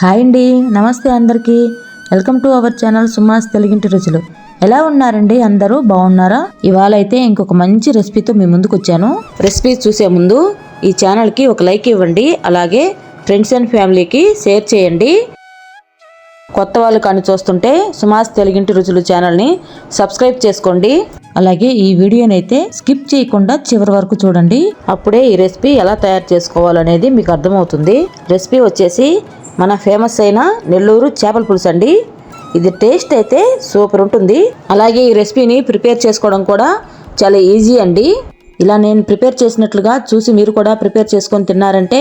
Hi అండి నమస్తే అందరికీ. Welcome to our channel Suma's తెలుగింటి రుచులు. ఎలా ఉన్నారండి అందరూ? బాగున్నారా? ఇవాళ అయితే ఇంకొక మంచి రెసిపీతో మీ ముందుకు వచ్చాను. రెసిపీ చూసే ముందు ఈ ఛానల్కి ఒక లైక్ ఇవ్వండి అలాగే ఫ్రెండ్స్ అండ్ ఫ్యామిలీకి షేర్ చేయండి. కొత్త వాళ్ళు కానీ చూస్తుంటే సుమాస్ తెలుగింటి రుచులు ఛానల్ని సబ్స్క్రైబ్ చేసుకోండి. అలాగే ఈ వీడియోని అయితే స్కిప్ చేయకుండా చివరి వరకు చూడండి. అప్పుడే ఈ రెసిపీ ఎలా తయారు చేసుకోవాలనేది మీకు అర్థమవుతుంది. రెసిపీ వచ్చేసి మన ఫేమస్ అయిన నెల్లూరు చేపల పులుసు అండి. ఇది టేస్ట్ అయితే సూపర్ ఉంటుంది. అలాగే ఈ రెసిపీని ప్రిపేర్ చేసుకోవడం కూడా చాలా ఈజీ అండి. ఇలా నేను ప్రిపేర్ చేసినట్లుగా చూసి మీరు కూడా ప్రిపేర్ చేసుకొని తిన్నారంటే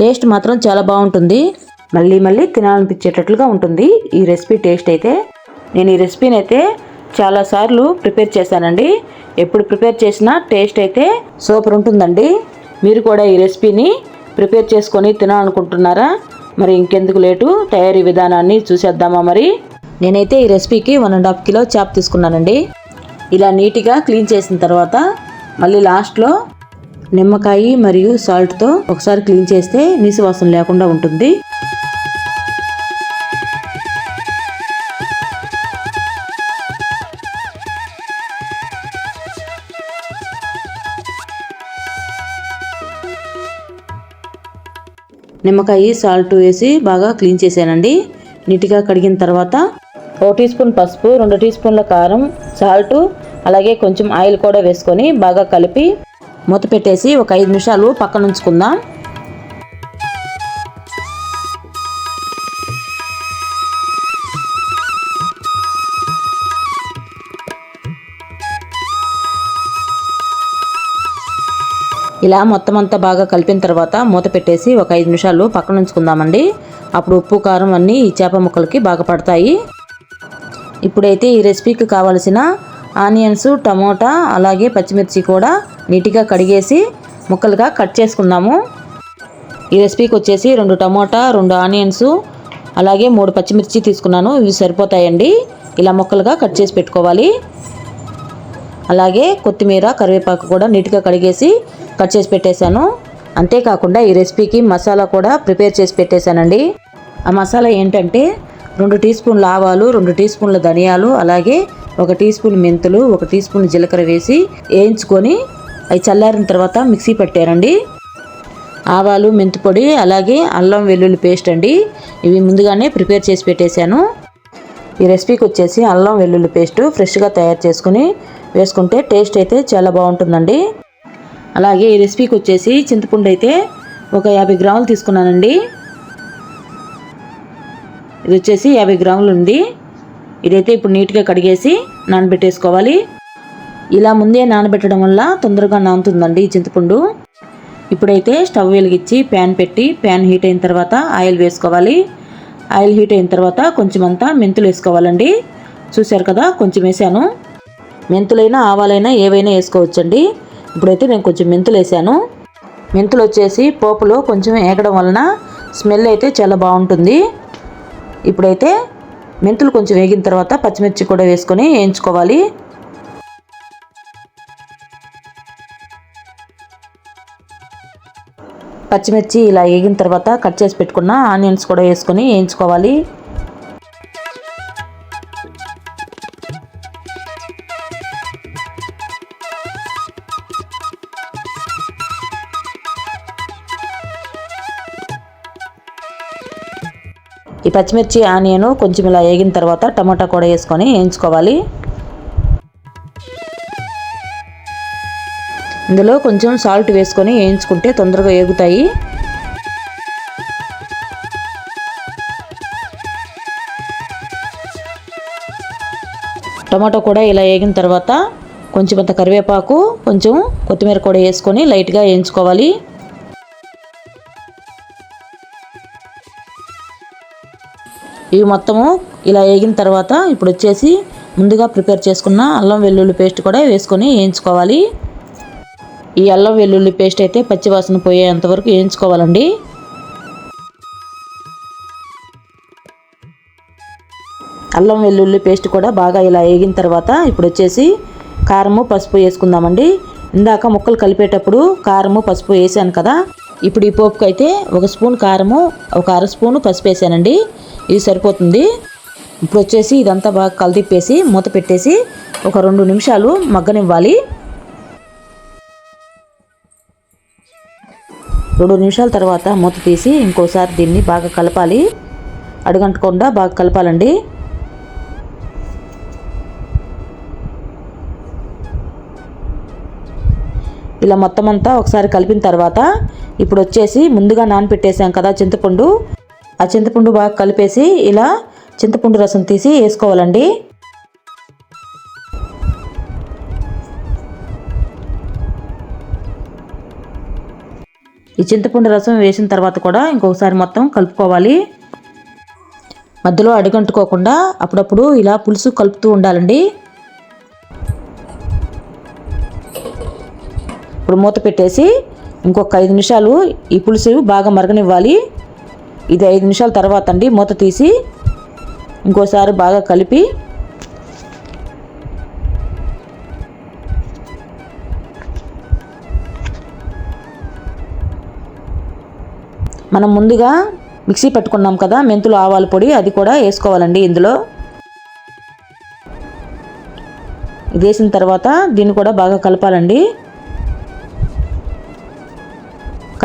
టేస్ట్ మాత్రం చాలా బాగుంటుంది. మళ్ళీ మళ్ళీ తినాలనిపించేటట్లుగా ఉంటుంది ఈ రెసిపీ టేస్ట్ అయితే. నేను ఈ రెసిపీని అయితే చాలాసార్లు ప్రిపేర్ చేశానండి. ఎప్పుడు ప్రిపేర్ చేసినా టేస్ట్ అయితే సూపర్ ఉంటుందండి. మీరు కూడా ఈ రెసిపీని ప్రిపేర్ చేసుకొని తినాలనుకుంటున్నారా? మరి ఇంకెందుకు లేటు? తయారీ విధానాన్ని చూసేద్దామా మరి? నేనైతే ఈ రెసిపీకి one and half kilo chop తీసుకున్నానండి. ఇలా నీట్గా క్లీన్ చేసిన తర్వాత మళ్ళీ లాస్ట్లో నిమ్మకాయ మరియు సాల్ట్తో ఒకసారి క్లీన్ చేస్తే నీసు వాసన లేకుండా ఉంటుంది. నిమ్మకాయ సాల్ట్ వేసి బాగా క్లీన్ చేశానండి. నీట్గా కడిగిన తర్వాత ఒక టీ స్పూన్ పసుపు రెండు టీ స్పూన్ల కారం సాల్ట్ అలాగే కొంచెం ఆయిల్ కూడా వేసుకొని బాగా కలిపి మూత పెట్టేసి ఒక ఐదు నిమిషాలు పక్కన ఉంచుకుందాం. ఇలా మొత్తం అంతా బాగా కలిపిన తర్వాత మూత పెట్టేసి ఒక ఐదు నిమిషాలు పక్కన ఉంచుకుందామండి. అప్పుడు ఉప్పు కారం అన్నీ ఈ చేప ముక్కలకి బాగా పడతాయి. ఇప్పుడైతే ఈ రెసిపీకి కావలసిన ఆనియన్స్ టమోటా అలాగే పచ్చిమిర్చి కూడా నీట్గా కడిగేసి ముక్కలుగా కట్ చేసుకుందాము. ఈ రెసిపీకి వచ్చేసి రెండు టమోటా రెండు ఆనియన్స్ అలాగే మూడు పచ్చిమిర్చి తీసుకున్నాను. ఇవి సరిపోతాయండి. ఇలా ముక్కలుగా కట్ చేసి పెట్టుకోవాలి. అలాగే కొత్తిమీర కరివేపాకు కూడా నీట్గా కడిగేసి కట్ చేసి పెట్టేశాను. అంతేకాకుండా ఈ రెసిపీకి మసాలా కూడా ప్రిపేర్ చేసి పెట్టేశానండి. ఆ మసాలా ఏంటంటే రెండు టీ స్పూన్ల ఆవాలు రెండు టీ స్పూన్ల ధనియాలు అలాగే ఒక టీ స్పూన్ మెంతులు ఒక టీ స్పూన్ జీలకర్ర వేసి వేయించుకొని అవి చల్లారిన తర్వాత మిక్సీ పెట్టారండి. ఆవాలు మెంతి పొడి అలాగే అల్లం వెల్లుల్లి పేస్ట్ అండి. ఇవి ముందుగానే ప్రిపేర్ చేసి పెట్టేశాను. ఈ రెసిపీకి వచ్చేసి అల్లం వెల్లుల్లి పేస్ట్ ఫ్రెష్గా తయారు చేసుకుని వేసుకుంటే టేస్ట్ అయితే చాలా బాగుంటుందండి. అలాగే ఈ రెసిపీకి వచ్చేసి చింతపండు అయితే ఒక యాభై గ్రాములు తీసుకున్నానండి. ఇది వచ్చేసి యాభై గ్రాములు ఉంది. ఇదైతే ఇప్పుడు నీట్గా కడిగేసి నానబెట్టేసుకోవాలి. ఇలా ముందే నానబెట్టడం వల్ల తొందరగా నానుతుందండి ఈ చింతపండు. ఇప్పుడైతే స్టవ్ వెలిగించి ప్యాన్ పెట్టి ప్యాన్ హీట్ అయిన తర్వాత ఆయిల్ వేసుకోవాలి. ఆయిల్ హీట్ అయిన తర్వాత కొంచెం అంతా మెంతులు వేసుకోవాలండి. చూశారు కదా కొంచెం వేసాను. మెంతులైనా ఆవాలైనా ఏవైనా వేసుకోవచ్చండి. ఇప్పుడైతే నేను కొంచెం మెంతులు వేసాను. మెంతులు వచ్చేసి పోపులో కొంచెం ఏగడం వలన స్మెల్ అయితే చాలా బాగుంటుంది. ఇప్పుడైతే మెంతులు కొంచెం వేగిన తర్వాత పచ్చిమిర్చి కూడా వేసుకొని వేయించుకోవాలి. పచ్చిమిర్చి ఇలా వేగిన తర్వాత కట్ చేసి పెట్టుకున్న ఆనియన్స్ కూడా వేసుకొని వేయించుకోవాలి. ఈ పచ్చిమిర్చి ఆనియన్ కొంచెం ఇలా వేగిన తర్వాత టమాటా కూడా వేసుకొని వేయించుకోవాలి. ఇందులో కొంచెం సాల్ట్ వేసుకొని వేయించుకుంటే తొందరగా వేగుతాయి. టమాటో కూడా ఇలా వేగిన తర్వాత కొంచెం అంత కరివేపాకు కొంచెం కొత్తిమీర కూడా వేసుకొని లైట్గా వేయించుకోవాలి. ఇవి మొత్తము ఇలా వేగిన తర్వాత ఇప్పుడు వచ్చేసి ముందుగా ప్రిపేర్ చేసుకున్న అల్లం వెల్లుల్లి పేస్ట్ కూడా వేసుకొని వేయించుకోవాలి. ఈ అల్లం వెల్లుల్లి పేస్ట్ అయితే పచ్చివాసన పోయేంత వరకు వేయించుకోవాలండి. అల్లం వెల్లుల్లి పేస్ట్ కూడా బాగా ఇలా వేగిన తర్వాత ఇప్పుడు వచ్చేసి కారము పసుపు వేసుకుందామండి. ఇందాక ముక్కలు కలిపేటప్పుడు కారము పసుపు వేసాను కదా. ఇప్పుడు ఈ పోపుకు అయితే ఒక స్పూన్ కారము ఒక అర స్పూను పసుపు వేసానండి. ఇది సరిపోతుంది. ఇప్పుడు వచ్చేసి ఇదంతా బాగా కలిదిప్పేసి మూత పెట్టేసి ఒక రెండు నిమిషాలు మగ్గనివ్వాలి. రెండు నిమిషాల తర్వాత మూత తీసి ఇంకోసారి దీన్ని బాగా కలపాలి. అడుగంటకుండా బాగా కలపాలండి. ఇలా మొత్తం అంతా ఒకసారి కలిపిన తర్వాత ఇప్పుడు వచ్చేసి ముందుగా నానపెట్టేసాం కదా చింతపండు. ఆ చింతపండు బాగా కలిపేసి ఇలా చింతపండు రసం తీసి వేసుకోవాలండి. ఈ చింతపండు రసం వేసిన తర్వాత కూడా ఇంకొకసారి మొత్తం కలుపుకోవాలి. మధ్యలో అడుగంటుకోకుండా అప్పుడప్పుడు ఇలా పులుసు కలుపుతూ ఉండాలండి. ఇప్పుడు మూత పెట్టేసి ఇంకొక ఐదు నిమిషాలు ఈ పులుసు బాగా మరగనివ్వాలి. ఇది ఐదు నిమిషాల తర్వాత అండి మూత తీసి ఇంకోసారి బాగా కలిపి మనం ముందుగా మిక్సీ పెట్టుకున్నాం కదా మెంతులు ఆవాల పొడి అది కూడా వేసుకోవాలండి ఇందులో. ఇది వేసిన తర్వాత దీన్ని కూడా బాగా కలపాలండి.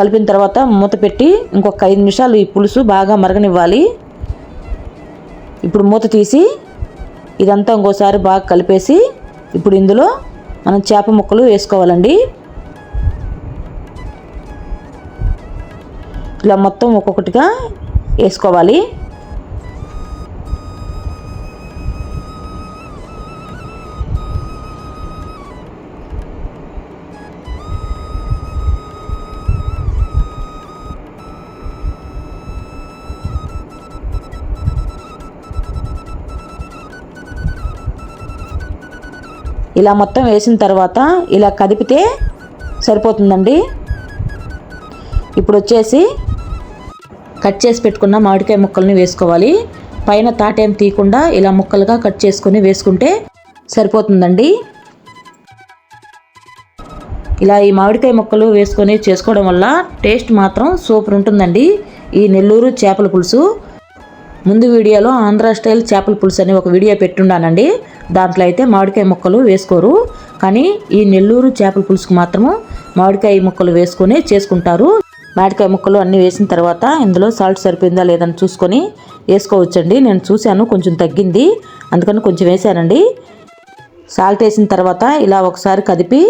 కలిపిన తర్వాత మూత పెట్టి ఇంకొక ఐదు నిమిషాలు ఈ పులుసు బాగా మరగనివ్వాలి. ఇప్పుడు మూత తీసి ఇదంతా ఇంకోసారి బాగా కలిపేసి ఇప్పుడు ఇందులో మనం చేప ముక్కలు వేసుకోవాలండి. ఇలా మొత్తం ఒక్కొక్కటిగా వేసుకోవాలి. ఇలా మొత్తం వేసిన తర్వాత ఇలా కదిపితే సరిపోతుందండి. ఇప్పుడు వచ్చేసి కట్ చేసి పెట్టుకున్న మామిడికాయ ముక్కల్ని వేసుకోవాలి. పైన తాటేం తీయకుండా ఇలా ముక్కలుగా కట్ చేసుకొని వేసుకుంటే సరిపోతుందండి. ఇలా ఈ మామిడికాయ ముక్కలు వేసుకొని చేసుకోవడం వల్ల టేస్ట్ మాత్రం సూపర్ ఉంటుందండి. ఈ నెల్లూరు చేపల పులుసు ముందు వీడియోలో ఆంధ్ర స్టైల్ చేపల పులుసు అని ఒక వీడియో పెట్టుండానండి. దాంట్లో అయితే మామిడికాయ ముక్కలు వేసుకోరు. కానీ ఈ నెల్లూరు చేపల పులుసుకు మాత్రము మామిడికాయ ముక్కలు వేసుకొని చేసుకుంటారు. మామిడికాయ ముక్కలు అన్నీ వేసిన తర్వాత ఇందులో సాల్ట్ సరిపోయిందా లేదని చూసుకొని వేసుకోవచ్చండి. నేను చూశాను కొంచెం తగ్గింది. అందుకని కొంచెం వేసానండి. సాల్ట్ వేసిన తర్వాత ఇలా ఒకసారి కదిపి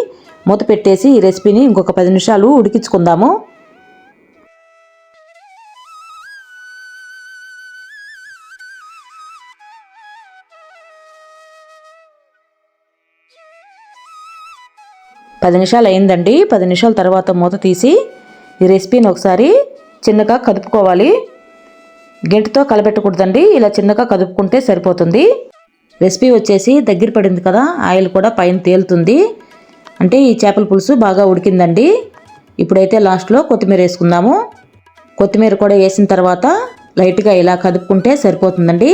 మూత పెట్టేసి ఈ రెసిపీని ఇంకొక పది నిమిషాలు ఉడికించుకుందాము. పది నిమిషాలు అయిందండి. పది నిమిషాల తర్వాత మూత తీసి ఈ రెసిపీని ఒకసారి చిన్నగా కదుపుకోవాలి. గెంటుతో కలపెట్టకూడదండి. ఇలా చిన్నగా కదుపుకుంటే సరిపోతుంది. రెసిపీ వచ్చేసి దగ్గర పడింది కదా ఆయిల్ కూడా పైన తేలుతుంది. అంటే ఈ చేపల పులుసు బాగా ఉడికిందండి. ఇప్పుడైతే లాస్ట్లో కొత్తిమీర వేసుకుందాము. కొత్తిమీర కూడా వేసిన తర్వాత లైట్గా ఇలా కదుపుకుంటే సరిపోతుందండి.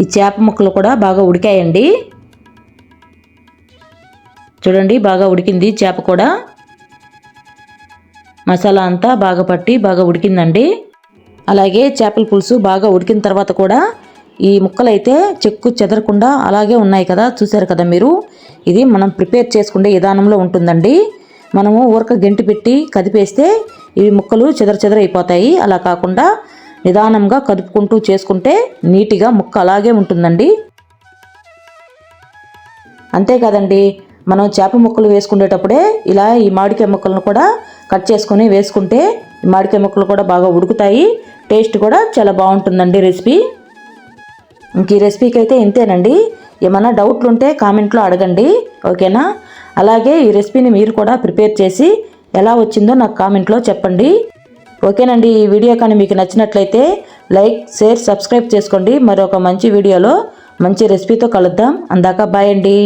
ఈ చేప ముక్కలు కూడా బాగా ఉడికాయండి. చూడండి బాగా ఉడికింది చేప కూడా. మసాలా అంతా బాగా పట్టి బాగా ఉడికిందండి. అలాగే చేపల పులుసు బాగా ఉడికిన తర్వాత కూడా ఈ ముక్కలు అయితే చెక్కు చెదరకుండా అలాగే ఉన్నాయి కదా చూసారు కదా మీరు? ఇది మనం ప్రిపేర్ చేసుకునే విధానంలో ఉంటుందండి. మనము ఊరక గెంటి పెట్టి కదిపేస్తే ఇవి ముక్కలు చెదర చెదర అయిపోతాయి. అలా కాకుండా నిదానంగా కదుపుకుంటూ చేసుకుంటే నీట్గా ముక్క అలాగే ఉంటుందండి. అంతేకాదండి మనం చేప ముక్కలు వేసుకునేటప్పుడే ఇలా ఈ మామిడికాయ ముక్కలను కూడా కట్ చేసుకొని వేసుకుంటే ఈ మామిడికాయ ముక్కలు కూడా బాగా ఉడుకుతాయి. టేస్ట్ కూడా చాలా బాగుంటుందండి రెసిపీ. ఇంక ఈ రెసిపీకి అయితే ఇంతేనండి. ఏమైనా డౌట్లు ఉంటే కామెంట్లో అడగండి. ఓకేనా? అలాగే ఈ రెసిపీని మీరు కూడా ప్రిపేర్ చేసి ఎలా వచ్చిందో నాకు కామెంట్లో చెప్పండి. ఓకేనండి ఈ వీడియో కానీ మీకు నచ్చినట్లయితే లైక్ షేర్ సబ్స్క్రైబ్ చేసుకోండి. మరొక మంచి వీడియోలో మంచి రెసిపీతో కలుద్దాం. అందాక బాయ్ అండి.